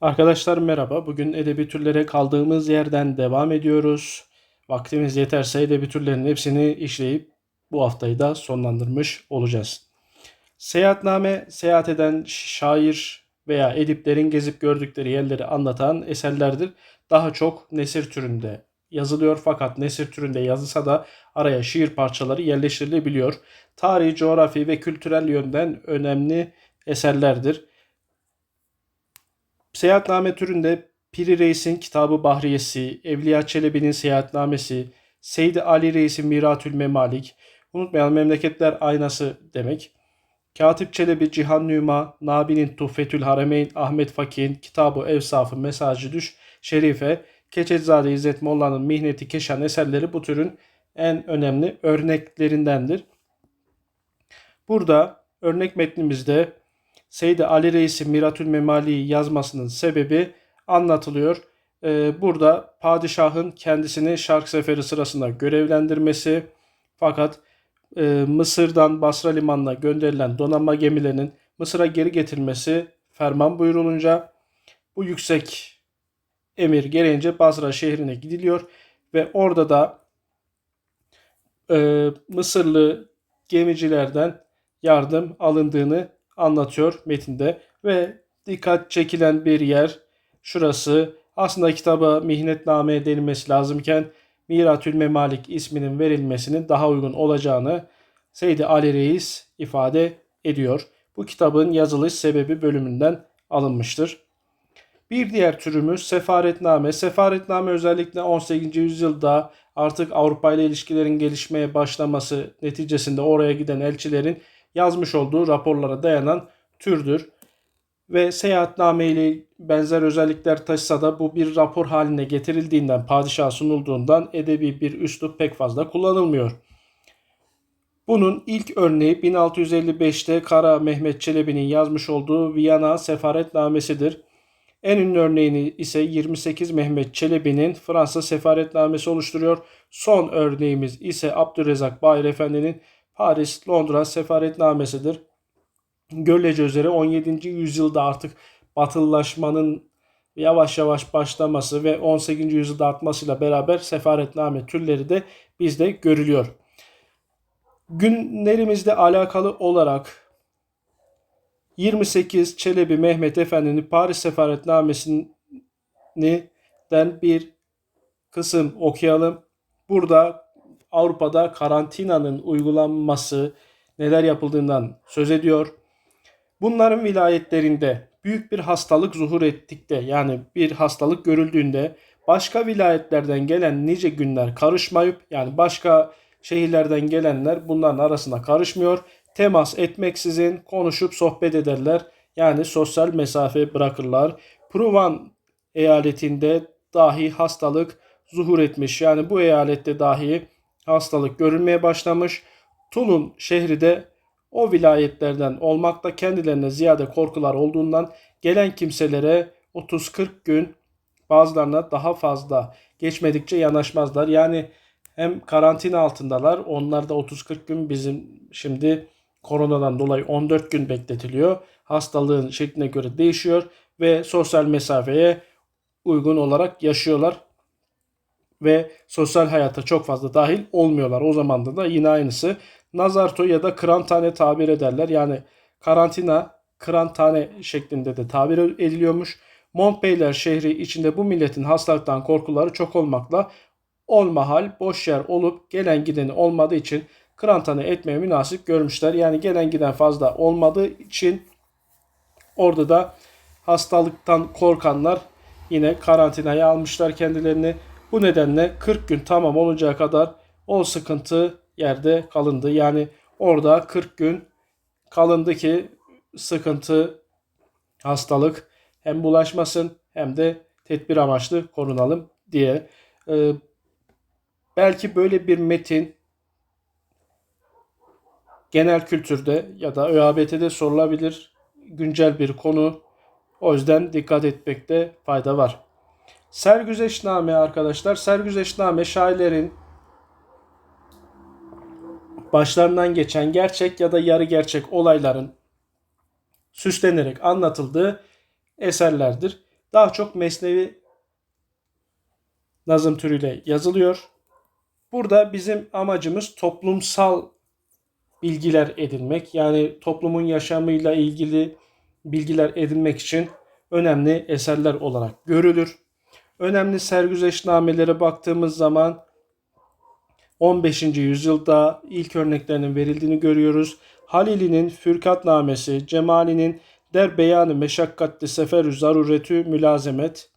Arkadaşlar merhaba. Bugün edebi türlere kaldığımız yerden devam ediyoruz. Vaktimiz yeterse edebi türlerin hepsini işleyip bu haftayı da sonlandırmış olacağız. Seyahatname, seyahat eden şair veya ediplerin gezip gördükleri yerleri anlatan eserlerdir. Daha çok nesir türünde yazılıyor fakat nesir türünde yazılsa da araya şiir parçaları yerleştirilebiliyor. Tarihi, coğrafi ve kültürel yönden önemli eserlerdir. Seyahatname türünde Piri Reis'in Kitabı Bahriyesi, Evliya Çelebi'nin Seyahatnamesi, Seydi Ali Reis'in Miratül Memalik, unutmayalım memleketler aynası demek. Katip Çelebi, Cihan Nüma, Nabi'nin Tuhfetül Haremeyn, Ahmet Fakih'in Kitabı Evsafı, Mesajı Düş, Şerife, Keçezade İzzet Molla'nın Mihneti Keşan eserleri bu türün en önemli örneklerindendir. Burada örnek metnimizde Seyyid Ali Reis'in Miratül Memali'yi yazmasının sebebi anlatılıyor. Ee, burada padişahın kendisini şark seferi sırasında görevlendirmesi fakat e, Mısır'dan Basra limanına gönderilen donanma gemilerinin Mısır'a geri getirilmesi ferman buyurulunca bu yüksek emir gereğince Basra şehrine gidiliyor ve orada da e, Mısırlı gemicilerden yardım alındığını anlatıyor metinde ve dikkat çekilen bir yer şurası. Aslında kitaba mihnetname denilmesi lazımken Miratül Memalik isminin verilmesinin daha uygun olacağını Seydi Ali Reis ifade ediyor. Bu kitabın yazılış sebebi bölümünden alınmıştır. Bir diğer türümüz sefaretname. Sefaretname özellikle 18. yüzyılda artık Avrupa ile ilişkilerin gelişmeye başlaması neticesinde oraya giden elçilerin yazmış olduğu raporlara dayanan türdür. Ve seyahatname ile benzer özellikler taşısa da bu bir rapor haline getirildiğinden, padişah sunulduğundan edebi bir üslup pek fazla kullanılmıyor. Bunun ilk örneği 1655'te Kara Mehmet Çelebi'nin yazmış olduğu Viyana Sefaretnamesidir. En ünlü örneğini ise 28 Mehmet Çelebi'nin Fransa Sefaretnamesi oluşturuyor. Son örneğimiz ise Abdurrezzak Bahir Efendi'nin Paris, Londra sefaretnamesidir. Görülece üzere 17. yüzyılda artık batılılaşmanın yavaş yavaş başlaması ve 18. yüzyılda artmasıyla beraber sefaretname türleri de bizde görülüyor. Günlerimizde alakalı olarak 28 Çelebi Mehmet Efendi'nin Paris sefaretnamesinden bir kısım okuyalım. Burada Avrupa'da karantinanın uygulanması neler yapıldığından söz ediyor. Bunların vilayetlerinde büyük bir hastalık zuhur ettikte yani bir hastalık görüldüğünde başka vilayetlerden gelen nice günler karışmayıp yani başka şehirlerden gelenler bunların arasında karışmıyor. Temas etmeksizin konuşup sohbet ederler. Yani sosyal mesafe bırakırlar. Pruvan eyaletinde dahi hastalık zuhur etmiş. Yani bu eyalette dahi hastalık görülmeye başlamış. Tulun şehri de o vilayetlerden olmakta kendilerine ziyade korkular olduğundan gelen kimselere 30-40 gün bazılarına daha fazla geçmedikçe yanaşmazlar. Yani hem karantina altındalar. Onlar da 30-40 gün bizim şimdi koronadan dolayı 14 gün bekletiliyor. Hastalığın şekline göre değişiyor ve sosyal mesafeye uygun olarak yaşıyorlar ve sosyal hayata çok fazla dahil olmuyorlar. O zamanda da yine aynısı. Nazarto ya da kırantane tabir ederler. Yani karantina kırantane şeklinde de tabir ediliyormuş. Montpellier şehri içinde bu milletin hastalıktan korkuları çok olmakla olmahal boş yer olup gelen gideni olmadığı için kırantane etmeye münasip görmüşler. Yani gelen giden fazla olmadığı için orada da hastalıktan korkanlar yine karantinaya almışlar kendilerini. Bu nedenle 40 gün tamam oluncaya kadar o sıkıntı yerde kalındı. Yani orada 40 gün kalındı ki sıkıntı, hastalık hem bulaşmasın hem de tedbir amaçlı korunalım diye. Ee, belki böyle bir metin genel kültürde ya da ÖABT'de sorulabilir güncel bir konu. O yüzden dikkat etmekte fayda var. Sergüzeşname arkadaşlar. Sergüzeşname şairlerin başlarından geçen gerçek ya da yarı gerçek olayların süslenerek anlatıldığı eserlerdir. Daha çok mesnevi nazım türüyle yazılıyor. Burada bizim amacımız toplumsal bilgiler edinmek. Yani toplumun yaşamıyla ilgili bilgiler edinmek için önemli eserler olarak görülür. Önemli sergüzeşnamelere baktığımız zaman 15. yüzyılda ilk örneklerinin verildiğini görüyoruz. Halili'nin Fürkatnamesi, Cemali'nin Der Beyanı Meşakkatli Seferü Zaruretü Mülazemet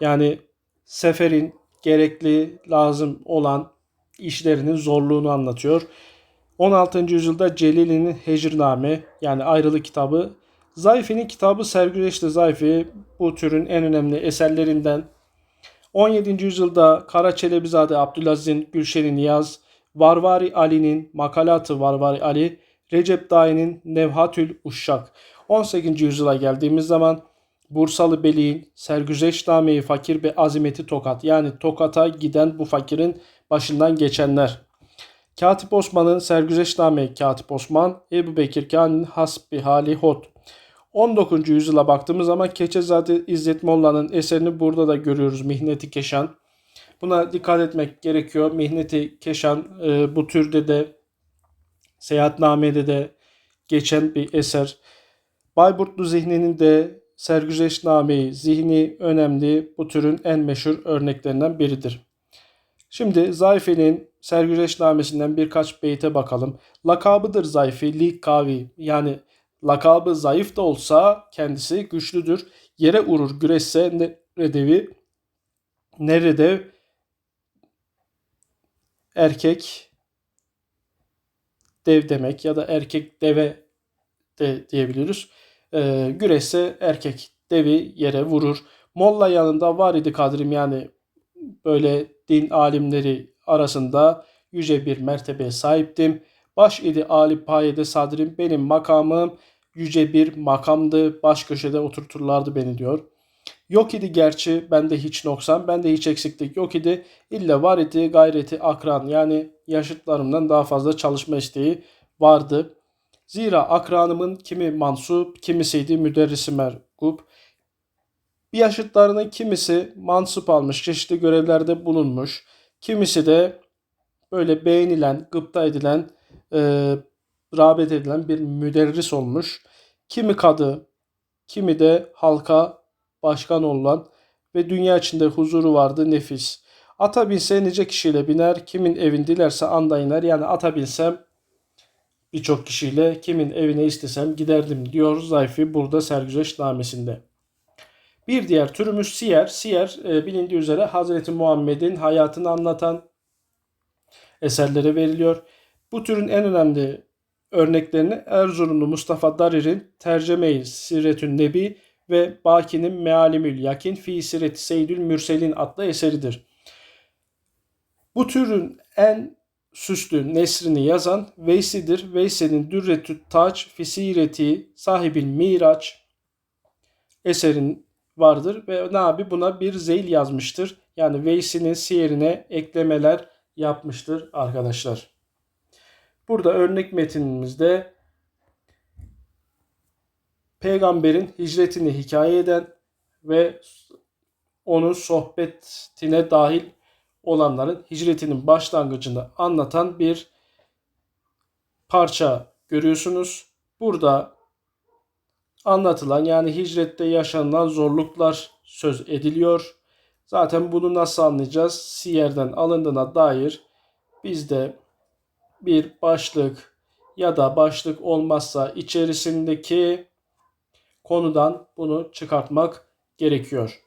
yani seferin gerekli lazım olan işlerinin zorluğunu anlatıyor. 16. yüzyılda Celili'nin Hecrname yani ayrılık kitabı. Zayfi'nin kitabı Sergüleşti Zayfi bu türün en önemli eserlerinden. 17. yüzyılda Kara Çelebizade Abdülaziz'in Gülşen-i Niyaz, Varvari Ali'nin Makalatı Varvari Ali, Recep Dai'nin Nevhatül Uşşak. 18. yüzyıla geldiğimiz zaman Bursalı Beli'nin Sergüzeşnameyi Fakir ve Azimeti Tokat yani Tokat'a giden bu fakirin başından geçenler. Katip Osman'ın Sergüzeşname Katip Osman, Ebu Bekir Kân'ın Hasbi Hali Hot. 19. yüzyıla baktığımız zaman Keçezade İzzet Molla'nın eserini burada da görüyoruz Mihneti Keşan. Buna dikkat etmek gerekiyor. Mihneti Keşan e, bu türde de Seyahatname'de de geçen bir eser. Bayburtlu Zihni'nin de Sergüzeşname-i Zihni önemli bu türün en meşhur örneklerinden biridir. Şimdi Zayfi'nin Sergüzeşnamesinden birkaç beyte bakalım. Lakabıdır Zayfi, li kavi yani lakabı zayıf da olsa kendisi güçlüdür. Yere urur güreşse neredevi neredev erkek dev demek ya da erkek deve de diyebiliriz. Ee, güreşse erkek devi yere vurur. Molla yanında var idi kadrim yani böyle din alimleri arasında yüce bir mertebeye sahiptim. Baş idi Ali payede sadrim benim makamım yüce bir makamdı. Baş köşede oturturlardı beni diyor. Yok idi gerçi bende hiç noksan, bende hiç eksiklik yok idi. İlle var idi gayreti akran yani yaşıtlarımdan daha fazla çalışma isteği vardı. Zira akranımın kimi mansup, kimisiydi müderrisi merkup. Bir yaşıtlarının kimisi mansup almış, çeşitli görevlerde bulunmuş. Kimisi de böyle beğenilen, gıpta edilen, e, rağbet edilen bir müderris olmuş. Kimi kadı, kimi de halka başkan olan ve dünya içinde huzuru vardı nefis. Ata binse nice kişiyle biner, kimin evin dilerse anda iner. Yani ata binsem birçok kişiyle kimin evine istesem giderdim diyor Zayfi burada Sergüzeş namesinde. Bir diğer türümüz siyer. Siyer e, bilindiği üzere Hazreti Muhammed'in hayatını anlatan eserlere veriliyor. Bu türün en önemli örneklerini Erzurumlu Mustafa Darir'in Terceme-i Siretün Nebi ve Baki'nin Mealimül Yakin Fi Siret Seydül Mürselin adlı eseridir. Bu türün en süslü nesrini yazan Veysi'dir. Veysi'nin Dürretü Taç Fisireti Sahibil Miraç eserin vardır ve ne abi buna bir zeyl yazmıştır. Yani Veysi'nin siyerine eklemeler yapmıştır arkadaşlar. Burada örnek metinimizde peygamberin hicretini hikaye eden ve onun sohbetine dahil olanların hicretinin başlangıcını anlatan bir parça görüyorsunuz. Burada anlatılan yani hicrette yaşanılan zorluklar söz ediliyor. Zaten bunu nasıl anlayacağız? Siyer'den alındığına dair biz de bir başlık ya da başlık olmazsa içerisindeki konudan bunu çıkartmak gerekiyor.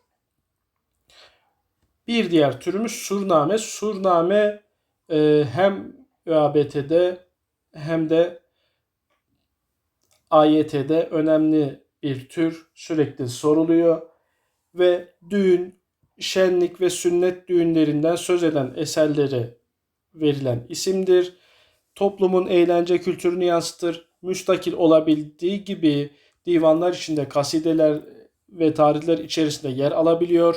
Bir diğer türümüz surname. Surname e, hem ÖABT'de hem de AYT'de önemli bir tür sürekli soruluyor ve düğün, şenlik ve sünnet düğünlerinden söz eden eserlere verilen isimdir toplumun eğlence kültürünü yansıtır. Müstakil olabildiği gibi divanlar içinde kasideler ve tarihler içerisinde yer alabiliyor.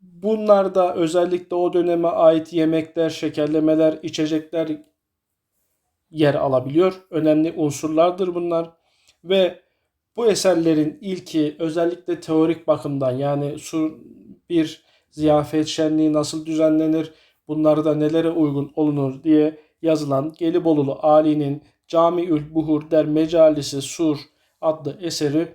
Bunlarda özellikle o döneme ait yemekler, şekerlemeler, içecekler yer alabiliyor. Önemli unsurlardır bunlar ve Bu eserlerin ilki özellikle teorik bakımdan yani sur bir ziyafet şenliği nasıl düzenlenir, bunlarda nelere uygun olunur diye yazılan Gelibolulu Ali'nin Camiül Buhur der Mecalisi Sur adlı eseri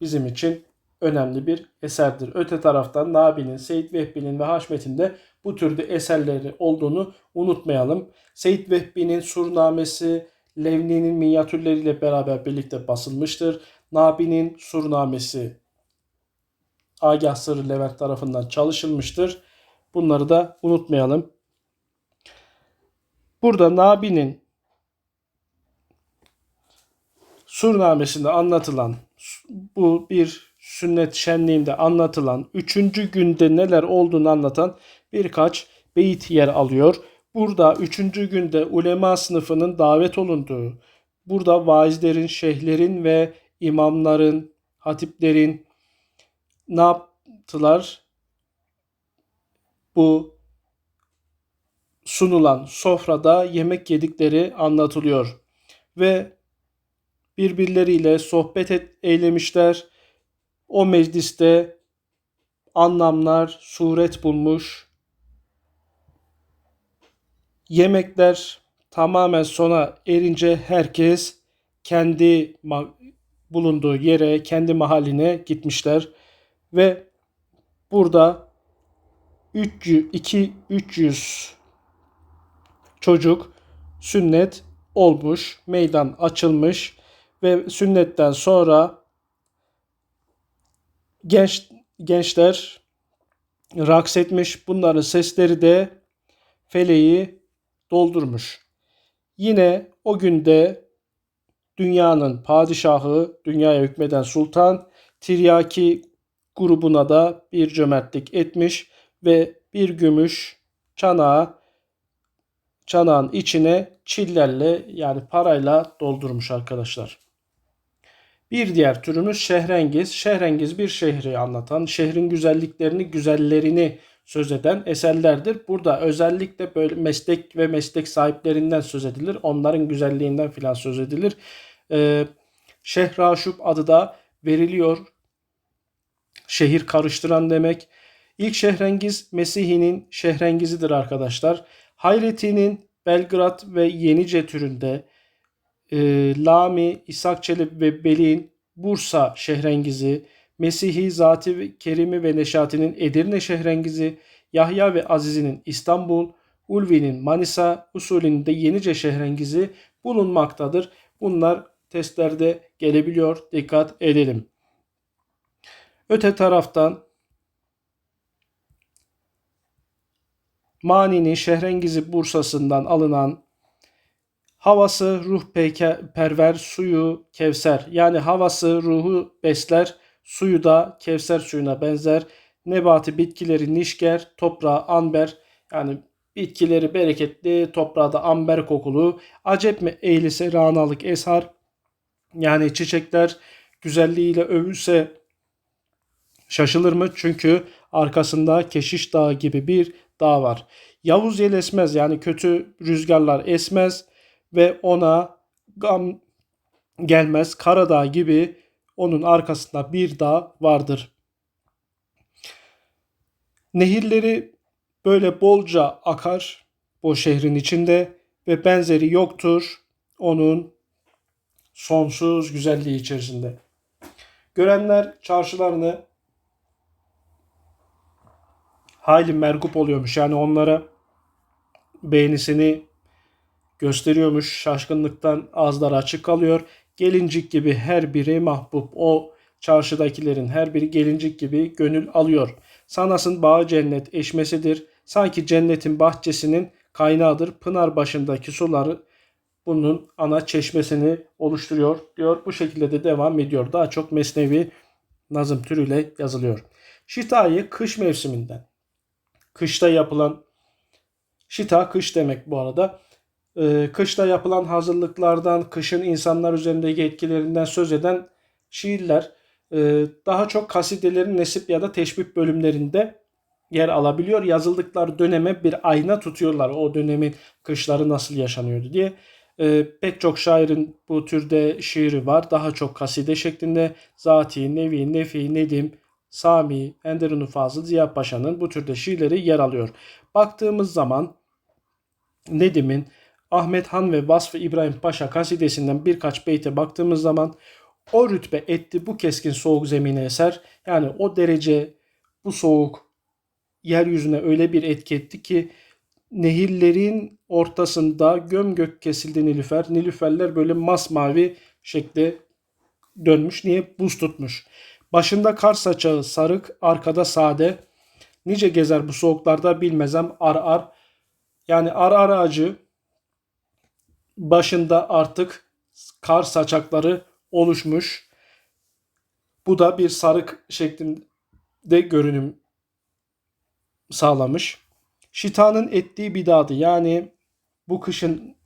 bizim için önemli bir eserdir. Öte taraftan Nabi'nin, Seyyid Vehbi'nin ve Haşmet'in de bu türde eserleri olduğunu unutmayalım. Seyyid Vehbi'nin Surnamesi Levni'nin minyatürleriyle beraber birlikte basılmıştır. Nabi'nin Surnamesi Agah Sırrı Levent tarafından çalışılmıştır. Bunları da unutmayalım. Burada Nabi'nin Surnamesinde anlatılan bu bir sünnet şenliğinde anlatılan üçüncü günde neler olduğunu anlatan birkaç beyit yer alıyor. Burada üçüncü günde ulema sınıfının davet olunduğu, burada vaizlerin, şeyhlerin ve imamların, hatiplerin ne yaptılar? Bu sunulan sofrada yemek yedikleri anlatılıyor. Ve birbirleriyle sohbet et, eylemişler. O mecliste anlamlar suret bulmuş. Yemekler tamamen sona erince herkes kendi bulunduğu yere, kendi mahalline gitmişler ve burada 300 2 300 çocuk sünnet olmuş, meydan açılmış ve sünnetten sonra genç gençler raks etmiş. Bunların sesleri de feleği doldurmuş. Yine o günde dünyanın padişahı, dünyaya hükmeden sultan Tiryaki grubuna da bir cömertlik etmiş ve bir gümüş çanağı çanağın içine çillerle yani parayla doldurmuş arkadaşlar. Bir diğer türümüz şehrengiz. Şehrengiz bir şehri anlatan, şehrin güzelliklerini, güzellerini söz eden eserlerdir. Burada özellikle böyle meslek ve meslek sahiplerinden söz edilir. Onların güzelliğinden filan söz edilir. Ee, Şehraşub adı da veriliyor. Şehir karıştıran demek. İlk şehrengiz Mesih'inin şehrengizidir arkadaşlar. Hayreti'nin Belgrad ve Yenice türünde e, Lami, İshak Çelebi ve Belin Bursa şehrengizi, Mesihi, Zati, Kerimi ve Neşati'nin Edirne şehrengizi, Yahya ve Aziz'in İstanbul, Ulvi'nin Manisa, usulünün de Yenice şehrengizi bulunmaktadır. Bunlar testlerde gelebiliyor. Dikkat edelim. Öte taraftan Mani'nin Şehrengizi Bursa'sından alınan havası ruh perver suyu kevser. Yani havası ruhu besler suyu da kevser suyuna benzer. Nebati bitkileri nişker toprağı amber. Yani bitkileri bereketli toprağı da amber kokulu. Acep mi eğlise ranalık eshar. Yani çiçekler güzelliğiyle övülse şaşılır mı? Çünkü arkasında Keşiş Dağı gibi bir dağ var. Yavuz yel esmez yani kötü rüzgarlar esmez ve ona gam gelmez. Karadağ gibi onun arkasında bir dağ vardır. Nehirleri böyle bolca akar bu şehrin içinde ve benzeri yoktur onun sonsuz güzelliği içerisinde. Görenler çarşılarını hayli mergup oluyormuş. Yani onlara beğenisini gösteriyormuş. Şaşkınlıktan ağızları açık kalıyor. Gelincik gibi her biri mahbub. O çarşıdakilerin her biri gelincik gibi gönül alıyor. Sanasın bağı cennet eşmesidir. Sanki cennetin bahçesinin kaynağıdır. Pınar başındaki suları bunun ana çeşmesini oluşturuyor diyor. Bu şekilde de devam ediyor. Daha çok mesnevi nazım türüyle yazılıyor. Şitayı kış mevsiminden Kışta yapılan şita kış demek bu arada. Ee, kışta yapılan hazırlıklardan, kışın insanlar üzerindeki etkilerinden söz eden şiirler e, daha çok kasidelerin nesip ya da teşbih bölümlerinde yer alabiliyor. Yazıldıkları döneme bir ayna tutuyorlar. O dönemin kışları nasıl yaşanıyordu diye. Ee, pek çok şairin bu türde şiiri var. Daha çok kaside şeklinde. Zati, Nevi, Nefi, Nedim, Sami, Enderun Fazıl, Ziya Paşa'nın bu türde şiirleri yer alıyor. Baktığımız zaman Nedim'in Ahmet Han ve Vasfı İbrahim Paşa kasidesinden birkaç beyte baktığımız zaman o rütbe etti bu keskin soğuk zemine eser. Yani o derece bu soğuk yeryüzüne öyle bir etki etti ki nehirlerin ortasında göm gök kesildi Nilüfer. Nilüferler böyle masmavi şekle dönmüş. Niye? Buz tutmuş. Başında kar saçağı sarık, arkada sade. Nice gezer bu soğuklarda bilmezem ar ar. Yani ar ar ağacı başında artık kar saçakları oluşmuş. Bu da bir sarık şeklinde görünüm sağlamış. Şitanın ettiği bidadı yani bu kışın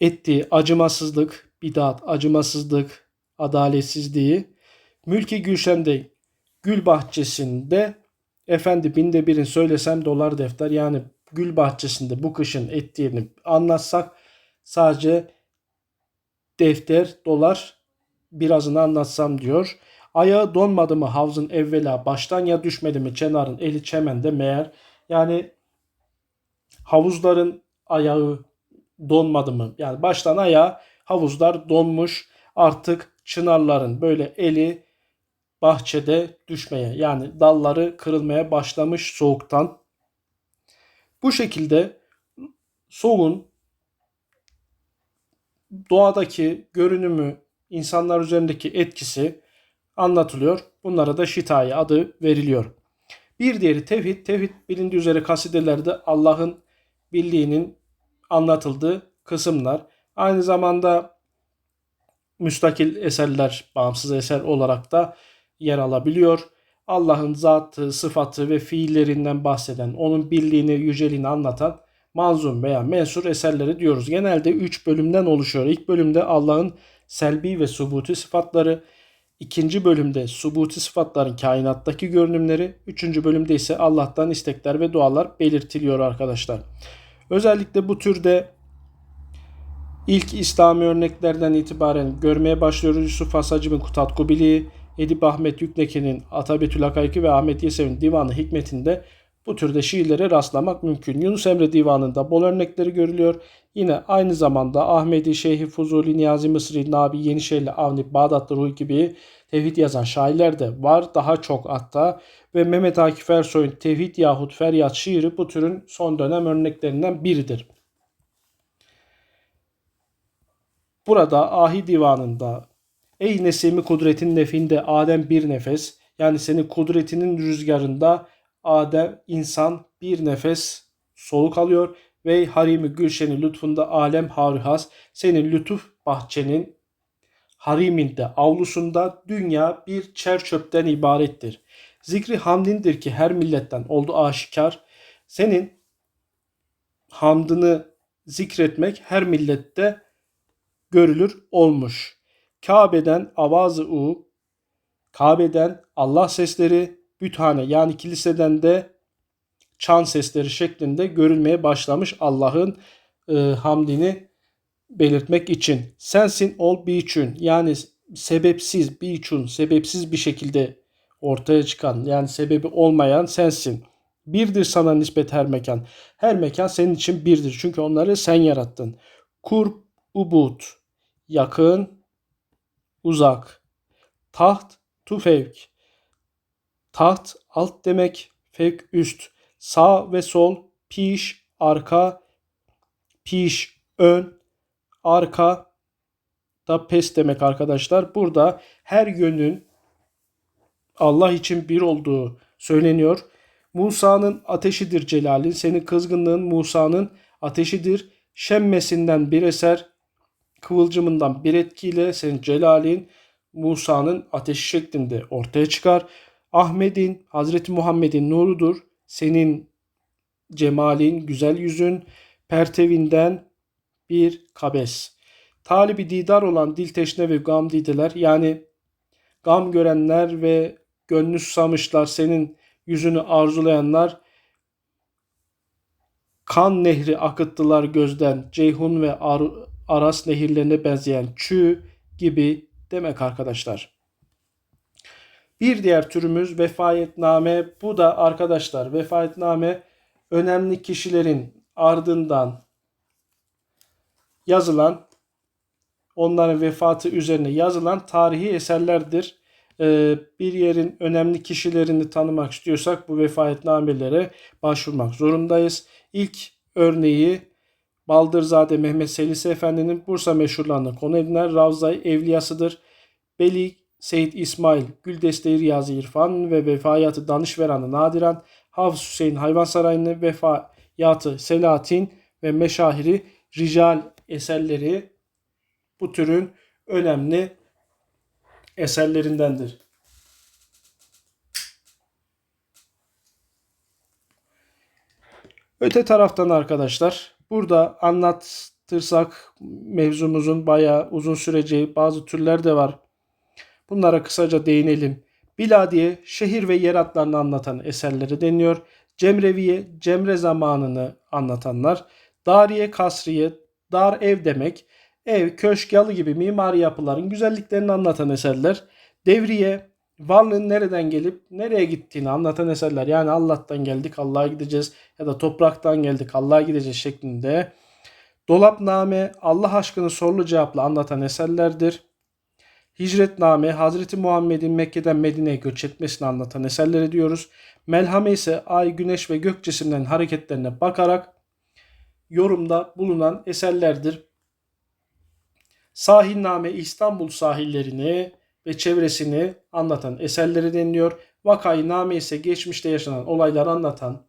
ettiği acımasızlık, bidat, acımasızlık, adaletsizliği Mülki Gülşen'de gül bahçesinde efendi binde birin söylesem dolar defter yani gül bahçesinde bu kışın ettiğini anlatsak sadece defter dolar birazını anlatsam diyor. Ayağı donmadı mı havzın evvela baştan ya düşmedi mi çenarın eli çemende meğer. Yani havuzların ayağı donmadı mı? Yani baştan ayağı havuzlar donmuş artık çınarların böyle eli bahçede düşmeye yani dalları kırılmaya başlamış soğuktan. Bu şekilde soğuğun doğadaki görünümü, insanlar üzerindeki etkisi anlatılıyor. Bunlara da şitayi adı veriliyor. Bir diğeri tevhid. Tevhid bilindiği üzere kasidelerde Allah'ın birliğinin anlatıldığı kısımlar. Aynı zamanda müstakil eserler, bağımsız eser olarak da yer alabiliyor. Allah'ın zatı, sıfatı ve fiillerinden bahseden, onun birliğini, yüceliğini anlatan manzum veya mensur eserleri diyoruz. Genelde 3 bölümden oluşuyor. İlk bölümde Allah'ın selbi ve subuti sıfatları, ikinci bölümde subuti sıfatların kainattaki görünümleri, üçüncü bölümde ise Allah'tan istekler ve dualar belirtiliyor arkadaşlar. Özellikle bu türde ilk İslami örneklerden itibaren görmeye başlıyoruz. Yusuf Hasacib'in Kutat Kubili, Edip Ahmet Yükneke'nin Atabetül Hakayki ve Ahmet Yesev'in Divanı Hikmetinde bu türde şiirlere rastlamak mümkün. Yunus Emre Divanı'nda bol örnekleri görülüyor. Yine aynı zamanda Ahmedi, Şeyhi Fuzuli, Niyazi Mısri, Nabi, Yenişehirli, Avni, Bağdatlı Ruhi gibi tevhid yazan şairler de var. Daha çok hatta ve Mehmet Akif Ersoy'un Tevhid yahut Feryat şiiri bu türün son dönem örneklerinden biridir. Burada Ahi Divanı'nda Ey Nesimi kudretin nefinde Adem bir nefes yani senin kudretinin rüzgarında Adem insan bir nefes soluk alıyor ve harimi gülşeni lütfunda alem harihas senin lütuf bahçenin hariminde avlusunda dünya bir çer çöpten ibarettir. Zikri hamdindir ki her milletten oldu aşikar. Senin hamdını zikretmek her millette görülür olmuş. Kabe'den avazı u, Kabe'den Allah sesleri, büthane yani kiliseden de çan sesleri şeklinde görülmeye başlamış Allah'ın e, hamdini belirtmek için. Sensin ol biçün yani sebepsiz biçün sebepsiz bir şekilde ortaya çıkan yani sebebi olmayan sensin. Birdir sana nispet her mekan. Her mekan senin için birdir. Çünkü onları sen yarattın. Kurb, ubud, yakın, uzak. Taht, tufevk. Taht, alt demek, fevk, üst. Sağ ve sol, piş, arka, piş, ön, arka da pes demek arkadaşlar. Burada her yönün Allah için bir olduğu söyleniyor. Musa'nın ateşidir celalin. Senin kızgınlığın Musa'nın ateşidir. Şemmesinden bir eser, kıvılcımından bir etkiyle senin celalin Musa'nın ateşi şeklinde ortaya çıkar. Ahmet'in, Hazreti Muhammed'in nurudur. Senin cemalin, güzel yüzün, pertevinden bir kabes. Talibi didar olan dil teşne ve gam dideler yani gam görenler ve gönlü susamışlar senin yüzünü arzulayanlar kan nehri akıttılar gözden, Ceyhun ve Ar- Aras nehirlerine benzeyen çü gibi demek arkadaşlar. Bir diğer türümüz vefayetname. Bu da arkadaşlar vefayetname önemli kişilerin ardından yazılan onların vefatı üzerine yazılan tarihi eserlerdir. Ee, bir yerin önemli kişilerini tanımak istiyorsak bu vefayetnamelere başvurmak zorundayız. İlk örneği Baldırzade Mehmet Selisi Efendi'nin Bursa meşhurlarına konu edinen Ravza-i Evliyasıdır. Beli Seyyid İsmail Güldeste-i Riyazi İrfan ve Vefayatı Danışveranı Nadiran, Hafız Hüseyin Hayvansarayı'nı Vefayatı Selahattin ve Meşahiri Rical eserleri bu türün önemli eserlerindendir. Öte taraftan arkadaşlar burada anlatırsak mevzumuzun bayağı uzun süreceği bazı türler de var. Bunlara kısaca değinelim. Biladiye şehir ve yer adlarını anlatan eserleri deniyor. Cemreviye Cemre zamanını anlatanlar. Dariye Kasriye dar ev demek. Ev, köşk, yalı gibi mimari yapıların güzelliklerini anlatan eserler. Devriye varlığın nereden gelip nereye gittiğini anlatan eserler. Yani Allah'tan geldik Allah'a gideceğiz ya da topraktan geldik Allah'a gideceğiz şeklinde. Dolapname Allah aşkını sorulu cevapla anlatan eserlerdir. Hicretname Hazreti Muhammed'in Mekke'den Medine'ye göç etmesini anlatan eserleri diyoruz. Melhame ise ay, güneş ve gök cisimlerin hareketlerine bakarak yorumda bulunan eserlerdir. Sahilname İstanbul sahillerini ve çevresini anlatan eserleri deniliyor. Vakainame ise geçmişte yaşanan olayları anlatan,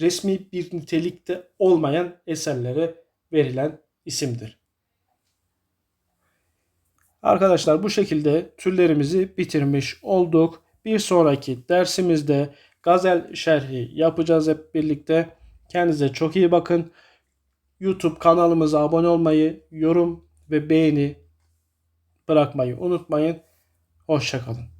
resmi bir nitelikte olmayan eserlere verilen isimdir. Arkadaşlar bu şekilde türlerimizi bitirmiş olduk. Bir sonraki dersimizde gazel şerhi yapacağız hep birlikte. Kendinize çok iyi bakın. YouTube kanalımıza abone olmayı, yorum ve beğeni bırakmayı unutmayın. Hoşçakalın.